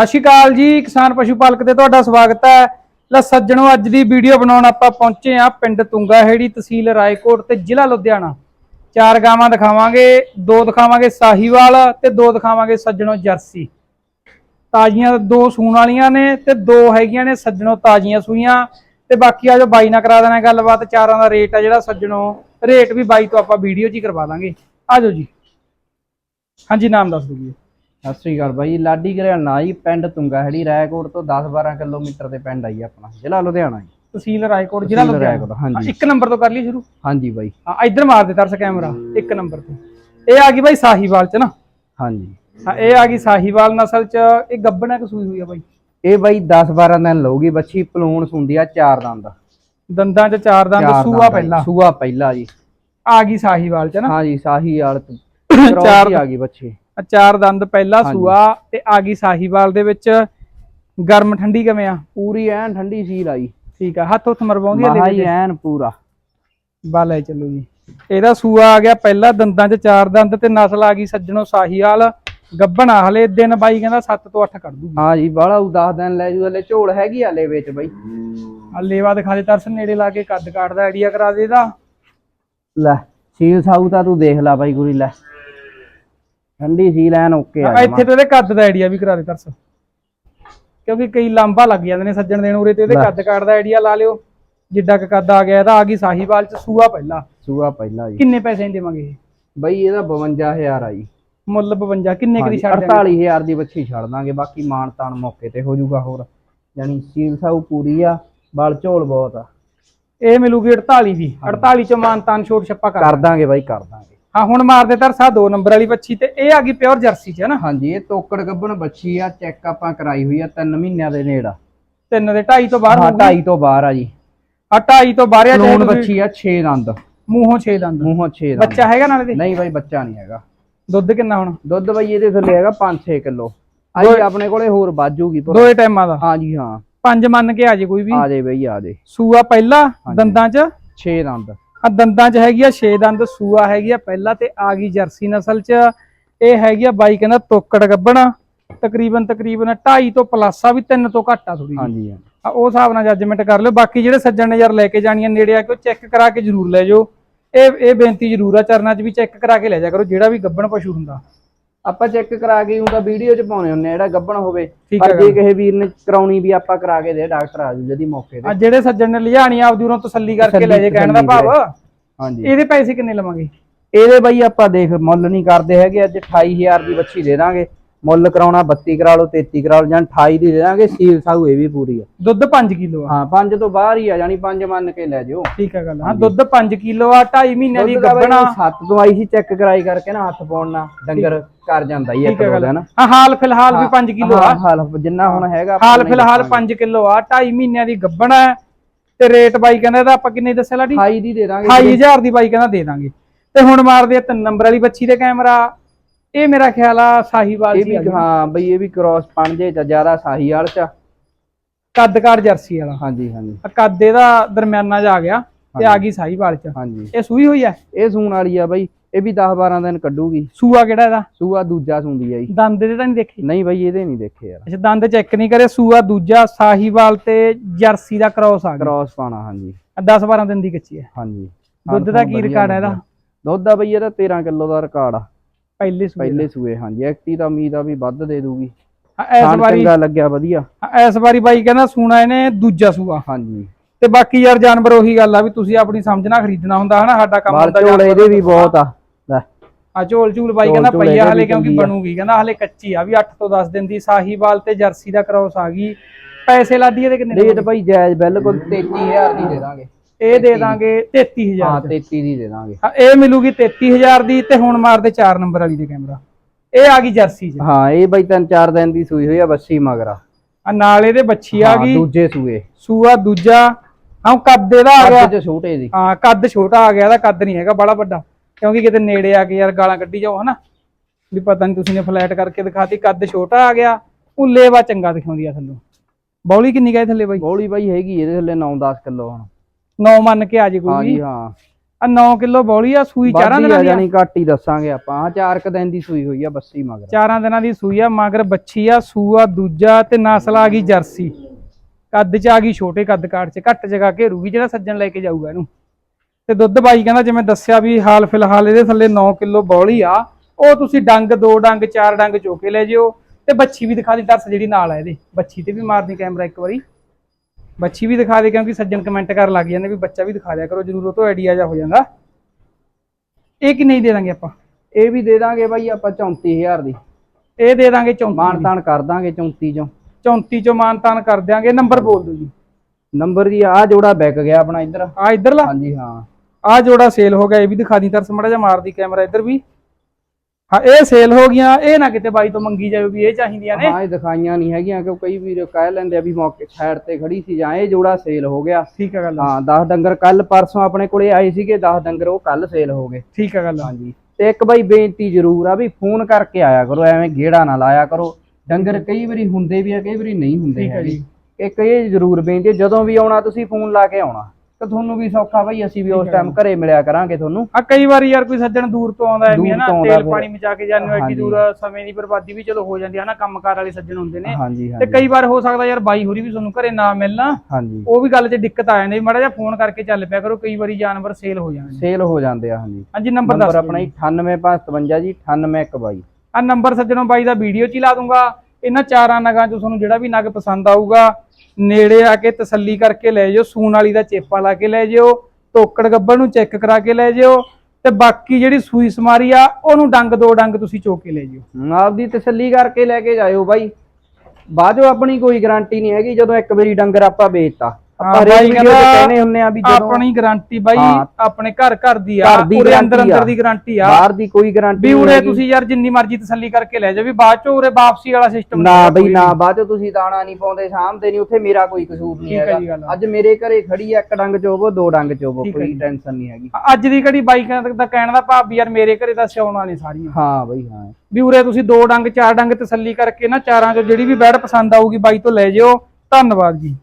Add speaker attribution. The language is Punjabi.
Speaker 1: ਸਤਿ ਸ਼੍ਰੀ ਅਕਾਲ ਜੀ, ਕਿਸਾਨ ਪਸ਼ੂ ਪਾਲਕ ਤੇ ਤੁਹਾਡਾ ਸਵਾਗਤ ਹੈ। ਲੈ ਸੱਜਣੋ, ਅੱਜ ਦੀ ਵੀਡੀਓ ਬਣਾਉਣ ਆਪਾਂ ਪਹੁੰਚੇ ਆ ਪਿੰਡ ਤੁੰਗਾਹੇੜੀ ਤਹਿਸੀਲ ਰਾਏਕੋਟ ਤੇ ਜ਼ਿਲ੍ਹਾ ਲੁਧਿਆਣਾ। ਚਾਰ ਗਾਵਾਂ ਦਿਖਾਵਾਂਗੇ, ਦੋ ਦਿਖਾਵਾਂਗੇ ਸਾਹੀਵਾਲ ਤੇ ਦੋ ਦਿਖਾਵਾਂਗੇ ਸੱਜਣੋ ਜਰਸੀ। ਤਾਜ਼ੀਆਂ ਦੋ ਸੂਣ ਵਾਲੀਆਂ ਨੇ ਤੇ ਦੋ ਹੈਗੀਆਂ ਨੇ ਸੱਜਣੋ ਤਾਜ਼ੀਆਂ ਸੂਈਆਂ। ਤੇ ਬਾਕੀ ਆ ਜੋ ਬਾਈ ਨਾਲ ਕਰਾ ਦੇਣਾ ਗੱਲਬਾਤ, ਚਾਰਾਂ ਦਾ ਰੇਟ ਆ ਜਿਹੜਾ ਸੱਜਣੋ। ਰੇਟ ਵੀ ਬਾਈ ਤੋਂ ਆਪਾਂ ਵੀਡੀਓ 'ਚ ਹੀ ਕਰਵਾ ਦਾਂਗੇ। ਆ ਜਾਓ ਜੀ। ਹਾਂਜੀ, ਨਾਮ ਦੱਸ ਦਿਓ ਜੀ।
Speaker 2: ਸਤਿ ਸ੍ਰੀ ਅਕਾਲ ਬਾਈ ਲਾਡੀ ਘਰਿਆਣਾ ਜੀ ਪਿੰਡ ਤੁੰਗਾਹੜੀ ਰਾਏਕੋਟ ਤੋਂ 10-12 ਕਿਲੋਮੀਟਰ ਦੇ ਪਿੰਡ ਆਈ ਆਪਣਾ ਜ਼ਿਲ੍ਹਾ ਲੁਧਿਆਣਾ ਜੀ।
Speaker 1: ਤਹਿਸੀਲ ਰਾਏਕੋਟ ਜ਼ਿਲ੍ਹਾ
Speaker 2: ਤਹਿਸੀਲ
Speaker 1: ਲੁਧਿਆਣਾ।
Speaker 2: ਰਾਏਕੋਟ, ਹਾਂਜੀ।
Speaker 1: ਇੱਕ ਨੰਬਰ ਤੋਂ ਕਰ ਲਈ ਸ਼ੁਰੂ?
Speaker 2: ਹਾਂਜੀ ਬਾਈ।
Speaker 1: ਹਾਂ ਇੱਧਰ ਮਾਰ ਦੇ ਤਰਸ ਕੈਮਰਾ ਇੱਕ ਨੰਬਰ ਤੇ। ਇਹ ਆ ਗਈ ਬਾਈ ਸਾਹੀਵਾਲ ਚ ਨਾ?
Speaker 2: ਹਾਂਜੀ।
Speaker 1: ਹਾਂ ਇਹ ਆ ਗਈ ਸਾਹੀਵਾਲ ਨਸਲ ਚ ਇਹ ਗੱਬਣਾ ਕਸੂਈ ਹੋਈ ਆ ਬਾਈ?
Speaker 2: ਇਹ ਬਾਈ 10-12 ਦਿਨ ਲਊਗੀ ਬੱਚੀ ਪਲੂਣ ਸੁੰਦੀ ਆ ਚਾਰ ਦੰਦ।
Speaker 1: ਦੰਦਾਂ ਚ ਚਾਰ ਦੰਦ
Speaker 2: ਚਾਰ
Speaker 1: ਸੂਆ
Speaker 2: ਦੰਦ ਆ
Speaker 1: ਪਹਿਲਾ।
Speaker 2: ਜੀ, ਸੂਆ ਪਹਿਲਾ ਜੀ।
Speaker 1: ਆ ਗਈ ਸਾਹੀਵਾਲ ਚ ਨਾ?
Speaker 2: ਹਾਂਜੀ ਸਾਹੀ ਵਾਲ
Speaker 1: ਚਾਰ
Speaker 2: ਚਾਰ ਆ ਗਈ ਬੱਚੀ।
Speaker 1: ਚਾਰ ਦੰਦ ਪਹਿਲਾ। ਸੂਆ ਤੇ ਆ ਗਈ ਸਾਹੀਵਾਲ ਦੇ ਵਿੱਚ। ਗਰਮ ਠੰਡੀ ਕਿਵੇਂ ਆ?
Speaker 2: ਪੂਰੀ ਐਨ ਠੰਡੀ ਸੀਲ ਆਈ।
Speaker 1: ਠੀਕ ਆ ਹੱਥ ਹੁੱਥ ਮਰਵਾਉਂਦੀ ਆ ਲੈ
Speaker 2: ਐਨ ਪੂਰਾ।
Speaker 1: ਬਾ ਲੈ ਚੱਲੋ ਜੀ। ਇਹਦਾ ਸੂਆ ਆ ਗਿਆ ਪਹਿਲਾ ਦੰਦਾਂ 'ਚ ਚਾਰ ਦੰਦ ਤੇ ਨਸਲ ਆ ਗਈ ਸੱਜਣੋ ਸਾਹੀਵਾਲ। ਗੱਬਣਾ ਹਲੇ ਦਿਨ ਬਾਈ ਕਹਿੰਦਾ 7 ਤੋਂ 8 ਕੱਢ ਦੂਗੀ।
Speaker 2: ਹਾਂ ਜੀ ਬਾਲਾ ਉਹ 10 ਦਿਨ ਲੈ ਜੂ ਹਲੇ ਝੋਲ ਹੈਗੀ ਹਲੇ ਵਿੱਚ ਬਾਈ।
Speaker 1: ਆ ਲੇਵਾ ਦਿਖਾ ਦੇ ਤਰਸ ਨੇੜੇ ਲਾ ਕੇ ਕੱਦ ਕਾਟ ਦਾ ਆਈਡੀਆ ਕਰਾ ਦੇ ਇਹਦਾ।
Speaker 2: ਲੈ ਸੀਲ ਸਾਊ ਤਾਂ ਤੂੰ ਦੇਖ ਲੈ ਬਾਈ ਗੁਰੀ ਲੈ। ਠੰਡੀ ਸੀਲ ਐਨ ਓਕੇ ਆ
Speaker 1: ਇੱਥੇ ਤੇ ਇਹਦੇ ਕੱਦ ਦਾ ਆਈਡੀਆ ਵੀ ਕਰਾ ਦੇ ਤਰਸ। ਕਿਉਂਕਿ ਕਈ ਲਾਂਬਾ ਲੱਗ ਜਾਂਦੇ ਨੇ ਸੱਜਣ ਦੇਣ ਉਰੇ ਤੇ ਇਹਦੇ। ਕੱਦ ਕਾਟ ਦਾ ਆਈਡੀਆ ਲਾ ਲਿਓ। ਜਿੱਡਾ ਕ ਕੱਦ ਆ ਗਿਆ ਇਹਦਾ ਆ ਗਈ ਸਾਹੀਵਾਲ 'ਚ ਸੂਆ ਪਹਿਲਾ।
Speaker 2: ਸੂਆ ਪਹਿਲਾ ਜੀ।
Speaker 1: ਕਿੰਨੇ ਪੈਸੇ ਦੇਵਾਂਗੇ ਇਹ?
Speaker 2: ਬਾਈ ਇਹਦਾ 52000 ਆ ਜੀ।
Speaker 1: ਮੁੱਲ 52 ਕਿੰਨੇ ਕੁ ਦੀ
Speaker 2: ਹਾਂਜੀ,
Speaker 1: ਛੱਡ ਦਿਆਂਗੇ
Speaker 2: 48000 ਦੀ ਬੱਚੀ ਛੱਡ ਦਾਂਗੇ ਬਾਕੀ ਮਾਨ ਤਾਨ ਮੌਕੇ ਤੇ ਹੋ ਜਾਊਗਾ ਹੋਰ। ਯਾਨੀ ਸੀਲ ਸਾਊ ਪੂਰੀ ਆ ਬਲ ਝੋਲ ਬਹੁਤ ਆ।
Speaker 1: ਇਹ ਮਿਲੂਗੀ 48 ਦੀ। 48 ਚੋਂ ਮਾਨਤਾਨ ਛੋਟ ਛੱਪਾ ਕਰ।
Speaker 2: ਕਰ ਦਾਂਗੇ ਬਾਈ ਕਰ ਦਾਂਗੇ।
Speaker 1: ਹਾਂ ਹੁਣ ਮਾਰ ਦੇ ਤਰਸਾ ਦੋ ਨੰਬਰ ਵਾਲੀ ਬੱਚੀ ਤੇ ਇਹ ਆ ਗਈ ਪਿਓਰ ਜਰਸੀ 'ਚ ਹੈ ਨਾ?
Speaker 2: ਹਾਂਜੀ ਇਹ ਤੋਕੜ ਗੱਬਣ ਬੱਚੀ ਆ ਚੈੱਕ ਆਪਾਂ ਕਰਾਈ ਹੋਈ ਆ 3 ਮਹੀਨਿਆਂ ਦੇ ਨੇੜ
Speaker 1: ਤਿੰਨ ਦੇ 2.5 ਤੋਂ ਬਾਹਰ
Speaker 2: ਹਾਂ
Speaker 1: ਹੋਊਗੀ।
Speaker 2: 2.5 ਤੋਂ ਬਾਹਰ ਆ ਜੀ।
Speaker 1: ਆ 2.5 ਤੋਂ ਬਾਹਰ ਆ ਤੁਸੀਂ
Speaker 2: ਬੱਚੀ ਆ 6 ਦੰਦ।
Speaker 1: ਮੂੰਹੋਂ 6 ਦੰਦ।
Speaker 2: ਮੂੰਹੋਂ 6 ਦੰਦ।
Speaker 1: ਬੱਚਾ ਹੈਗਾ ਨਾਲੇ ਦੇ
Speaker 2: ਨਹੀਂ ਬਾਈ ਬੱਚਾ ਨਹੀਂ ਹੈਗਾ।
Speaker 1: ਦੁੱਧ ਕਿੰਨਾ ਹੁਣ?
Speaker 2: ਦੁੱਧ ਬਾਈ ਇਹਦੇ ਥੱਲੇ ਹੈਗਾ 5-6 ਕਿਲੋ। ਆਈ ਆਪਣੇ ਕੋਲੇ ਹੋਰ ਬਾਜੂਗੀ ਪਰ
Speaker 1: ਦੋਏ ਟਾਈਮਾਂ ਦਾ?
Speaker 2: ਹਾਂਜੀ ਹਾਂ।
Speaker 1: ਪੰਜ ਮੰਨ ਕੇ ਆ ਜੇ ਕੋਈ ਵੀ।
Speaker 2: ਆ ਜੇ ਬਈ ਆ ਜੇ।
Speaker 1: ਸੂਆ ਪਹਿਲਾ ਦੰਦਾਂ 'ਚ?
Speaker 2: 6 ਦੰਦ।
Speaker 1: ਆ ਦੰਦਾਂ 'ਚ ਹੈਗੀ ਆ 6 ਦੰਦ ਸੂਆ ਹੈਗੀ ਆ ਪਹਿਲਾ ਤੇ ਆ ਗਈ ਜਰਸੀ ਨਸਲ 'ਚ। ਇਹ ਹੈਗੀ ਆ ਬਾਈ ਕਹਿੰਦਾ ਤੋਕੜ ਗੱਬਣਾ ਤਕਰੀਬਨ ਤਕਰੀਬਨ 2.5 ਤੋਂ ਪਲੱਸ ਆ ਵੀ 3 ਤੋਂ ਘੱਟ ਆ ਥੋੜੀ
Speaker 2: ਹਾਂਜੀ
Speaker 1: ਆ ਉਹ ਹਿਸਾਬ ਨਾਲ ਜੱਜਮੈਂਟ ਕਰ ਲਿਓ। ਬਾਕੀ ਜਿਹੜੇ ਸੱਜਣ ਨੇ ਯਾਰ ਲੈ ਕੇ ਜਾਣੀਆਂ ਨੇੜੇ ਆ ਕੇ ਉਹ ਚੈੱਕ ਕਰਾ ਕੇ ਜ਼ਰੂਰ ਲੈ ਜਾਓ। ਇਹ ਇਹ ਬੇਨਤੀ ਜ਼ਰੂਰ ਆ ਚਰਨਾਂ 'ਚ ਵੀ ਚੈੱਕ ਕਰਾ ਕੇ ਲੈ ਜਾ ਕਰੋ ਜਿਹੜਾ ਵੀ ਗੱਬਣ ਪਸ਼ੂ ਹੁੰਦਾ।
Speaker 2: ਆਪਾਂ ਚੈੱਕ ਕਰਾ ਕੇ ਤਾਂ ਵੀਡੀਓ 'ਚ ਪਾਉਣੇ ਹੁੰਨੇ ਆ, ਜਿਹੜਾ ਗੱਬਣ ਹੋਵੇ।
Speaker 1: ਠੀਕ
Speaker 2: ਪਰ
Speaker 1: ਹੈ
Speaker 2: ਜੇ ਕਿਸੇ ਵੀਰ ਨੇ ਕਰਾਉਣੀ ਵੀ ਆਪਾਂ ਕਰਾ ਕੇ ਦੇ ਡਾਕਟਰ ਆ ਜੂ ਜਦੀ ਮੌਕੇ
Speaker 1: ਆ
Speaker 2: ਤੇ
Speaker 1: ਜਿਹੜੇ ਸੱਜਣ ਨੇ ਲਿਜਾਣੀ ਆਪਦੀ ਉਰੋਂ ਤਸੱਲੀ ਕਰਕੇ ਲੈ ਜੇ ਕਹਿਣ ਦਾ ਭਾਵ।
Speaker 2: ਹਾਂਜੀ।
Speaker 1: ਇਹਦੇ ਪੈਸੇ ਕਿੰਨੇ ਲਵਾਂਗੇ?
Speaker 2: ਇਹਦੇ ਬਈ ਆਪਾਂ ਦੇਖ ਮੁੱਲ ਨਹੀਂ ਕਰਦੇ ਹੈਗੇ ਅੱਜ 28000 ਦੀ ਬੱਚੀ ਦੇ ਦਾਂਗੇ। ਮੁੱਲ ਕਰਾਉਣਾ 32 ਕਰਾ ਲਓ 33 ਕਰਾ ਲਓ ਜਾਂ 28 ਦੀ ਦੇ ਦਾਂਗੇ ਸੀਲ ਸਾਊ ਇਹ ਵੀ ਪੂਰੀ ਆ।
Speaker 1: ਦੁੱਧ 5 ਕਿਲੋ ਆ।
Speaker 2: ਹਾਂ 5 ਤੋਂ ਬਾਹਰ ਹੀ ਆ ਜਾਣੀ 5 ਮੰਨ ਕੇ ਲੈ ਜਿਓ।
Speaker 1: ਠੀਕ ਹੈ ਗੱਲ ਹਾਂ ਦੁੱਧ 5 ਕਿਲੋ ਆ 2.5 ਮਹੀਨਿਆਂ ਦੀ
Speaker 2: ਬਈ ਸੱਤ ਤੋਂ ਆਈ ਸੀ ਚੈੱਕ ਕਰਾਈ ਕਰਕੇ ਨਾ ਹੱਥ ਪਾਉਣ ਨਾਲ ਡੰਗਰ ਕਰ ਜਾਂਦਾ ਹੀ ਇੱਕ ਦੋ ਦਿਨ।
Speaker 1: ਹਾਂ ਹਾਲ ਫਿਲਹਾਲ ਵੀ 5 ਕਿਲੋ ਆ।
Speaker 2: ਹਾਲ ਜਿੰਨਾ ਹੁਣ ਹੈਗਾ
Speaker 1: ਹਾਲ ਫਿਲਹਾਲ
Speaker 2: ਦੱਸਾਂਗੇ।
Speaker 1: 5 ਕਿਲੋ ਆ 2.5 ਮਹੀਨਿਆਂ ਦੀ ਗੱਬਣਾ ਹੈ। ਤੇ ਰੇਟ ਬਾਈ ਕਹਿੰਦਾ ਇਹਦਾ ਆਪਾਂ ਕਿੰਨੇ ਦੱਸਿਆ ਲਾਡੀ?
Speaker 2: 28 ਦੀ ਦੇ ਦਾਂਗੇ।
Speaker 1: 28000 ਦੀ ਬਾਈ ਕਹਿੰਦਾ ਦੇ ਦਾਂਗੇ। ਤੇ ਹੁਣ ਮਾਰਦੇ ਆ ਤਿੰਨ ਨੰਬਰ ਵਾਲੀ ਬੱਚੀ ਦੇ ਕੈਮਰਾ। ਇਹ ਮੇਰਾ ਖਿਆਲ ਆ ਸਾਹੀਵਾਲ
Speaker 2: ਇਹ
Speaker 1: ਜੀ
Speaker 2: ਵੀ ਹਾਂ ਬਈ ਇਹ ਵੀ ਕ੍ਰਾਸ ਪੰਜੇ ਚ ਜ਼ਿਆਦਾ ਸਾਹੀ ਵਾਲ ਚ
Speaker 1: ਕੱਦ ਕਾੜ ਜਰਸੀ ਵਾਲਾ।
Speaker 2: ਹਾਂਜੀ ਹਾਂਜੀ।
Speaker 1: ਆ ਕੱਦ ਇਹਦਾ ਦਰਮਿਆਨਾ ਜਾ ਆ ਗਿਆ ਤੇ ਆ ਗਈ ਸਾਹੀਵਾਲ ਚ।
Speaker 2: ਹਾਂਜੀ।
Speaker 1: ਇਹ ਸੂਈ ਹੋਈ ਆ?
Speaker 2: ਇਹ ਸੂਣ ਵਾਲੀ ਆ ਬਈ ਇਹ ਵੀ 10 12 ਦਿਨ ਕੱਢੂਗੀ।
Speaker 1: ਸੂਆ ਕਿਹੜਾ ਇਹਦਾ?
Speaker 2: ਸੂਆ ਦੂਜਾ ਸੂੰਦੀ ਆ ਜੀ।
Speaker 1: ਦੰਦ ਇਹਦੇ ਤਾਂ ਨਹੀਂ ਦੇਖੇ?
Speaker 2: ਨਹੀਂ ਬਈ ਇਹਦੇ ਨਹੀਂ ਦੇਖੇ ਯਾਰ।
Speaker 1: ਅੱਛਾ ਦੰਦ ਚੈੱਕ ਨਹੀਂ ਕਰੇ ਸੂਆ ਦੂਜਾ ਸਾਹੀਵਾਲ ਤੇ ਜਰਸੀ ਦਾ ਕ੍ਰੋਸ ਆ ਗਿਆ।
Speaker 2: ਕ੍ਰਾਸ ਪਾਣਾ ਹਾਂਜੀ।
Speaker 1: 10 12 ਦਿਨ ਦੀ ਕੱਚੀ ਹੈ
Speaker 2: ਹਾਂਜੀ।
Speaker 1: ਦੁੱਧ ਦਾ ਕੀ ਰਿਕਾਰਡ ਹੈ ਇਹਦਾ?
Speaker 2: ਦੁੱਧ ਦਾ ਬਈ ਇਹਦਾ 13 ਕਿਲੋ ਦਾ ਰਿਕਾਰਡ ਆ।
Speaker 1: ਪਹਿਲੇ ਸੂਏ
Speaker 2: ਪਹਿਲੇ ਸੂਏ ਹਾਂਜੀ ਐਕਟੀ ਦਾ ਉਮੀਦ ਆ ਵੀ ਵੱਧ ਦੇ ਦੂਗੀ।
Speaker 1: ਹਾਂ, ਇਸ
Speaker 2: ਖਾਣ
Speaker 1: ਵਾਰੀ
Speaker 2: ਚੰਗਾ ਲੱਗਿਆ ਵਧੀਆ।
Speaker 1: ਹਾਂ, ਇਸ ਵਾਰੀ ਬਾਈ ਕਹਿੰਦਾ ਸੂਣਾ ਇਹਨੇ ਦੂਜਾ ਸੂਆ।
Speaker 2: ਹਾਂਜੀ।
Speaker 1: ਤੇ ਬਾਕੀ ਯਾਰ ਜਾਨਵਰ ਉਹੀ ਗੱਲ ਆ ਵੀ ਤੁਸੀਂ ਆਪਣੀ ਸਮਝਣਾ ਖਰੀਦਣਾ ਹੁੰਦਾ ਹਨਾ ਸਾਡਾ ਕੰਮ
Speaker 2: ਬਾਲ
Speaker 1: ਹੁੰਦਾ
Speaker 2: ਝੋਲ ਇਹਦੇ ਵੀ ਬਹੁਤ ਆ। ਲੈ।
Speaker 1: ਆ ਝੋਲ ਝੂਲ ਬਾਈ
Speaker 2: ਝੋਲ
Speaker 1: ਕਹਿੰਦਾ
Speaker 2: ਝੂਲ
Speaker 1: ਪਈਆ
Speaker 2: ਇਹਦੇ
Speaker 1: ਹਲੇ
Speaker 2: ਵੀ
Speaker 1: ਕਿਉਂਕਿ
Speaker 2: ਆ।
Speaker 1: ਬਣੂਗੀ ਕਹਿੰਦਾ ਹਲੇ ਕੱਚੀ ਆ ਵੀ 8 ਤੋਂ 10 ਦਿਨ ਦੀ ਸਾਹੀਵਾਲ ਤੇ ਜਰਸੀ ਦਾ ਕ੍ਰੋਸ ਆ ਗਈ। ਪੈਸੇ ਲਾਦੀ ਇਹਦੇ ਕਿੰਨੇ
Speaker 2: ਰੇਟ ਬਈ ਜਾਇਜ਼ ਬਿਲਕੁਲ 33000 ਦੀ ਦੇ ਦਾਂਗੇ।
Speaker 1: ਇਹ ਦੇ ਦਾਂਗੇ 33000
Speaker 2: ਹਾਂ 33 ਦੀ ਦੇ ਦਾਂਗੇ।
Speaker 1: ਹਾਂ ਇਹ ਮਿਲੂਗੀ 33000 ਦੀ ਤੇ ਹੁਣ ਮਾਰਦੇ 4 ਨੰਬਰ ਵਾਲੀ ਦੇ ਕੈਮਰਾ। ਇਹ ਆ ਗਈ ਜਰਸੀ ਚ।
Speaker 2: ਹਾਂ ਇਹ ਬਈ ਤਿੰਨ ਚਾਰ ਦਿਨ ਦੀ ਸੂਈ ਹੋਈ ਆ ਬੱਸੀ ਮਗਰਾ
Speaker 1: ਆ। ਨਾਲ ਇਹਦੇ ਬੱਚੀ ਆ ਗਈ।
Speaker 2: ਦੂਜੇ ਸੂਏ।
Speaker 1: ਸੂਆ ਦੂਜਾ। ਹਾਂ ਕੱਦ ਇਹਦਾ ਆ ਗਿਆ।
Speaker 2: ਕੱਦ ਛੋਟੇ ਦੀ
Speaker 1: ਹਾਂ ਕੱਦ ਛੋਟਾ ਆ ਗਿਆ ਇਹਦਾ ਕੱਦ ਨਹੀਂ ਹੈਗਾ ਬੜਾ ਵੱਡਾ। ਕਿਉਂਕਿ ਕਿਤੇ ਨੇੜੇ ਆ ਕੇ ਯਾਰ ਗਾਲਾਂ ਕੱਢੀ ਜਾਓ ਹਨਾ। ਵੀ ਪਤਾ ਨਹੀਂ ਤੁਸੀਂ ਨੇ ਫਲੈਟ ਕਰਕੇ ਦਿਖਾਤੀ ਕੱਦ ਛੋਟਾ ਆ ਗਿਆ। ਉਹ ਲੇਵਾ ਚੰਗਾ ਦਿਖਾਉਂਦੀ ਆ ਥੱਲੋਂ। ਬੌਲੀ ਕਿੰਨੀ ਗਏ ਥੱਲੇ ਬਾਈ?
Speaker 2: ਬੋਲੀ ਬਾਈ ਹੈਗੀ ਇਹਦੇ ਥੱਲੇ 9-10 ਕਿਲੋ ਹੁਣ।
Speaker 1: 9 ਮੰਨ ਕੇ ਆ ਜੇ ਕੋਈ
Speaker 2: ਹਾਂਜੀ ਹਾਂ।
Speaker 1: ਆ 9 ਕਿਲੋ ਬੌਲੀ ਆ ਸੂਈ ਚਾਰਾਂ ਦਿਨਾਂ ਦੀ ਆ।
Speaker 2: ਜਾਣੀ ਘੱਟ ਹੀ ਦੱਸਾਂਗੇ ਆਪਾਂ। ਹਾਂ ਚਾਰ ਕ ਦਿਨ ਦੀ ਸੂਈ ਹੋਈ ਆ ਬੱਸੀ ਮਗਰ।
Speaker 1: ਚਾਰਾਂ ਦਿਨਾਂ ਦੀ ਸੂਈ ਆ ਮਗਰ ਬੱਚੀ ਆ ਸੂਆ ਦੂਜਾ ਤੇ ਨਸਲ ਆ ਗਈ ਜਰਸੀ। ਕੱਦ ਚ ਆ ਗਈ ਛੋਟੇ ਕੱਦ ਕਾਠ ਚ ਘੱਟ ਜਗ੍ਹਾ ਘੇਰੂਗੀ ਜਿਹੜਾ ਸੱਜਣ ਲੈ ਕੇ ਜਾਊਗਾ ਇਹਨੂੰ। ਤੇ ਦੁੱਧ ਬਾਈ ਕਹਿੰਦਾ ਜਿਵੇਂ ਦੱਸਿਆ ਵੀ ਹਾਲ ਫਿਲਹਾਲ ਇਹਦੇ ਥੱਲੇ 9 ਕਿਲੋ ਬੌਲੀ ਆ ਉਹ ਤੁਸੀਂ ਡੰਗ ਦੋ ਡੰਗ ਚਾਰ ਡੰਗ ਚੋਕੇ ਲੈ ਜਿਓ। ਤੇ ਬੱਚੀ ਵੀ ਦਿਖਾ ਦੀ ਤਰਸ ਜਿਹੜੀ ਨਾਲ ਆ ਇਹਦੇ। ਬੱਚੀ ਤੇ ਵੀ ਮਾਰਦੀ ਕੈਮਰਾ ਇੱਕ ਵਾਰੀ। ਬੱਚੀ ਵੀ ਦਿਖਾ ਦੇ ਕਿਉਂਕਿ ਸੱਜਣ ਕਮੈਂਟ ਕਰਨ ਲੱਗ ਜਾਂਦੇ ਵੀ ਬੱਚਾ ਵੀ ਦਿਖਾ ਦਿਆ ਕਰੋ ਜ਼ਰੂਰ ਉਹ ਤੋਂ ਆਈਡੀਆ ਜਾ ਹੋ ਜਾਂਦਾ। ਇਹ ਕਿੰਨੇ ਹੀ ਦੇ ਦਾਂਗੇ ਆਪਾਂ?
Speaker 2: ਇਹ ਵੀ ਦੇ ਦਾਂਗੇ ਬਾਈ ਆਪਾਂ 34000 ਦੀ।
Speaker 1: ਇਹ ਦੇ ਦਾਂਗੇ 34
Speaker 2: ਮਾਨ ਤਾਨ ਕਰ ਦਾਂਗੇ 34 ਚੋਂ।
Speaker 1: 34 ਚੋਂ ਮਾਨਤਾਨ ਕਰ ਦਿਆਂਗੇ। ਨੰਬਰ ਬੋਲ ਦਿਓ ਜੀ।
Speaker 2: ਨੰਬਰ ਜੀ ਆ ਜੋੜਾ ਵਿਕ ਗਿਆ ਆਪਣਾ ਇੱਧਰ।
Speaker 1: ਆ ਇਧਰਲਾ?
Speaker 2: ਹਾਂਜੀ ਹਾਂ।
Speaker 1: ਆ ਜੋੜਾ ਸੇਲ ਹੋ ਗਿਆ ਇਹ ਵੀ ਦਿਖਾ ਦੀ ਤਰਸ ਮੜਾ ਜਾ ਮਾਰਦੀ ਕੈਮਰਾ ਇੱਧਰ ਵੀ। ਹਾਂ ਇਹ ਸੇਲ ਹੋ ਗਈਆਂ ਇਹ ਨਾ ਕਿਤੇ ਬਾਈ ਤੋਂ ਮੰਗੀ ਜਾਵੇ ਵੀ ਇਹ ਚਾਹੀਦੀਆਂ ਨੇ।
Speaker 2: ਹਾਂ ਇਹ ਦਿਖਾਈਆਂ ਨਹੀਂ ਹੈਗੀਆਂ ਕਿ ਕਈ ਵੀਰ ਕਹਿ ਲੈਂਦੇ ਆ ਵੀ ਮੌਕੇ ਸਾਈਡ ਤੇ ਖੜੀ ਸੀ ਜਾਂ ਇਹ ਜੋੜਾ ਸੇਲ ਹੋ ਗਿਆ।
Speaker 1: ਠੀਕ ਹੈ ਗੱਲ
Speaker 2: ਹਾਂ 10 ਡੰਗਰ ਕੱਲ ਪਰਸੋਂ ਆਪਣੇ ਕੋਲੇ ਆਏ ਸੀਗੇ 10 ਡੰਗਰ ਉਹ ਕੱਲ ਸੇਲ ਹੋ ਗਏ।
Speaker 1: ਠੀਕ ਹੈ ਗੱਲ
Speaker 2: ਹਾਂਜੀ ਤੇ ਇੱਕ ਬਾਈ ਬੇਨਤੀ ਜ਼ਰੂਰ ਆ ਵੀ ਫੋਨ ਕਰਕੇ ਆਇਆ ਕਰੋ ਐਵੇਂ ਗੇੜਾ ਨਾ ਲਾਇਆ ਕਰੋ। ਡੰਗਰ ਕਈ ਵਾਰੀ ਹੁੰਦੇ ਵੀ ਆ ਕਈ ਵਾਰੀ ਨਹੀਂ ਹੁੰਦੇ
Speaker 1: ਠੀਕ ਹੈ
Speaker 2: ਇੱਕ ਇਹ ਜ਼ਰੂਰ ਬੇਨਤੀ ਜਦੋਂ ਵੀ ਆਉਣਾ ਤੁਸੀਂ ਫੋਨ ਲਾ ਕੇ ਆਉਣਾ। ਤੇ ਤੁਹਾਨੂੰ ਵੀ ਸੌਖਾ ਬਾਈ ਅਸੀਂ ਵੀ ਉਸ ਟਾਈਮ ਘਰੇ ਮਿਲਿਆ ਕਰਾਂਗੇ ਤੁਹਾਨੂੰ।
Speaker 1: ਆ ਕਈ ਵਾਰੀ ਯਾਰ ਕੋਈ ਸੱਜਣ ਦੂਰ ਤੋਂ ਆਉਂਦਾ ਐਵੇਂ ਨਾ ਤੇਲ। ਪਾਣੀ ਮਚਾ ਕੇ ਜਾਂਦੇ ਹੋ ਐਡੀ। ਦੂਰ ਸਮੇਂ ਦੀ ਬਰਬਾਦੀ ਵੀ ਚਲੋ ਹੋ ਜਾਂਦੀ ਹੈ ਨਾ ਕੰਮਕਾਰ ਵਾਲੇ ਸੱਜਣ ਹੁੰਦੇ ਨੇ। ਤੇ ਕਈ ਵਾਰ ਹੋ ਸਕਦਾ ਯਾਰ ਬਾਈ ਹੋਰੀ ਵੀ ਤੁਹਾਨੂੰ ਘਰੇ ਨਾ ਮਿਲਣਾ। ਉਹ ਵੀ ਗੱਲ 'ਚ ਦਿੱਕਤ ਆ ਜਾਂਦੀ ਮੜਾ ਜਿਹਾ ਫੋਨ ਕਰਕੇ ਚੱਲ ਪਿਆ ਕਰੋ ਕਈ ਵਾਰੀ ਜਾਨਵਰ ਸੇਲ ਹੋ ਜਾਂਦੇ
Speaker 2: ਸੇਲ ਹੋ ਜਾਂਦੇ ਆ ਹਾਂਜੀ।
Speaker 1: ਹਾਂਜੀ ਨੰਬਰ ਦੱਸ
Speaker 2: ਆਪਣਾ ਜੀ। 98557 ਜੀ 98122
Speaker 1: ਆ ਨੰਬਰ ਸੱਜਣੋਂ ਬਾਈ ਦਾ ਵੀਡੀਓ ਚ ਹੀ ਲਾ ਦੂੰਗਾ। ਇਹਨਾਂ ਚਾਰਾਂ ਨਗਾਂ ਚੋਂ ਤੁਹਾਨੂੰ ਜਿਹੜਾ ਵੀ ਨਗ ਪਸੰਦ ਆਊਗਾ ਨੇੜੇ ਆ ਕੇ ਤਸੱਲੀ ਕਰਕੇ ਲੈ ਜਿਓ, ਸੂਣ ਵਾਲੀ ਦਾ ਚੇਪਾ ਲਾ ਕੇ ਲੈ ਜਿਓ ਟੋਕੜ ਗੱਬਰ ਨੂੰ ਚੈੱਕ ਕਰਾ ਕੇ ਲੈ ਜਿਓ ਤੇ ਬਾਕੀ ਜਿਹੜੀ ਸੂਈ ਸਮਾਰੀ ਆ, ਉਹਨੂੰ ਡੰਗ ਦੋ ਡੰਗ ਤੁਸੀਂ ਚੋ ਕੇ ਲੈ ਜਿਓ।
Speaker 2: ਆਪਦੀ ਤਸੱਲੀ ਕਰਕੇ ਲੈ ਕੇ ਜਾਇਓ ਬਾਈ। ਬਾਜੋ ਆਪਣੀ ਕੋਈ ਗਾਰੰਟੀ ਨਹੀਂ ਹੈਗੀ, ਜਦੋਂ ਇੱਕ ਵਾਰੀ ਡੰਗਰ ਆਪਾਂ ਵੇਚਤਾ। ਆਪਾਂ ਤੇ
Speaker 1: ਕਹਿੰਦਾ
Speaker 2: ਕਹਿੰਦੇ ਹੁੰਨੇ ਆ ਵੀ ਜਦੋਂ
Speaker 1: ਆਪਣੀ ਗਾਰੰਟੀ ਬਾਈ। ਆਪਣੇ ਘਰ ਘਰ ਦੀ ਆ
Speaker 2: ਦੀ
Speaker 1: ਉਰੇ ਅੰਦਰ ਅੰਦਰ। ਦੀ ਗਾਰੰਟੀ ਆ।
Speaker 2: ਬਾਹਰ ਦੀ ਕੋਈ ਗਾਰੰਟੀ
Speaker 1: ਵੀ ਉਰੇ ਤੁਸੀਂ ਯਾਰ ਜਿੰਨੀ ਮਰਜ਼ੀ ਤਸੱਲੀ ਕਰਕੇ ਲੈ ਜਾਓ ਵੀ ਬਾਅਦ ਚੋਂ ਉਰੇ ਵਾਪਸੀ ਵਾਲਾ ਸਿਸਟਮ
Speaker 2: ਨਾ ਬਈ ਨਾ ਬਾਅਦ ਤੁਸੀਂ ਦਾਣਾ ਨਹੀਂ ਪਾਉਂਦੇ ਸਾਹਮਣੇ ਨਹੀਂ ਉੱਥੇ ਮੇਰਾ ਕੋਈ ਕਸੂਰ ਨਹੀਂ
Speaker 1: ਜੀ।
Speaker 2: ਹੈਗਾ ਅੱਜ ਮੇਰੇ ਘਰੇ ਖੜੀ ਆ ਇੱਕ ਡੰਗ ਚੋਬੋ ਦੋ ਡੰਗ ਚੋਬੋ ਕੋਈ
Speaker 1: ਜੀ।
Speaker 2: ਟੈਨਸ਼ਨ ਨਹੀਂ ਹੈਗੀ।
Speaker 1: ਅੱਜ ਦੀ ਘੜੀ ਬਾਈ ਦਾ ਕਹਿਣ ਦਾ ਭਾਵ ਵੀ ਯਾਰ ਮੇਰੇ ਘਰੇ ਤਾਂ ਸਿਉਣਾ ਨਹੀਂ ਸਾਰੀਆਂ।
Speaker 2: ਹਾਂ ਬਈ ਹਾਂ।
Speaker 1: ਵੀ ਉਰੇ ਤੁਸੀਂ ਦੋ ਡੰਗ ਚਾਰ ਡੰਗ ਤਸੱਲੀ ਕਰਕੇ ਨਾ ਚਾਰਾਂ ਚੋਂ ਜਿਹੜੀ ਵੀ ਬੈਡ ਪਸੰਦ ਆਊਗੀ ਬਾਈ ਤੋਂ ਲੈ ਜਿਓ। ਧੰਨਵਾਦ ਜੀ।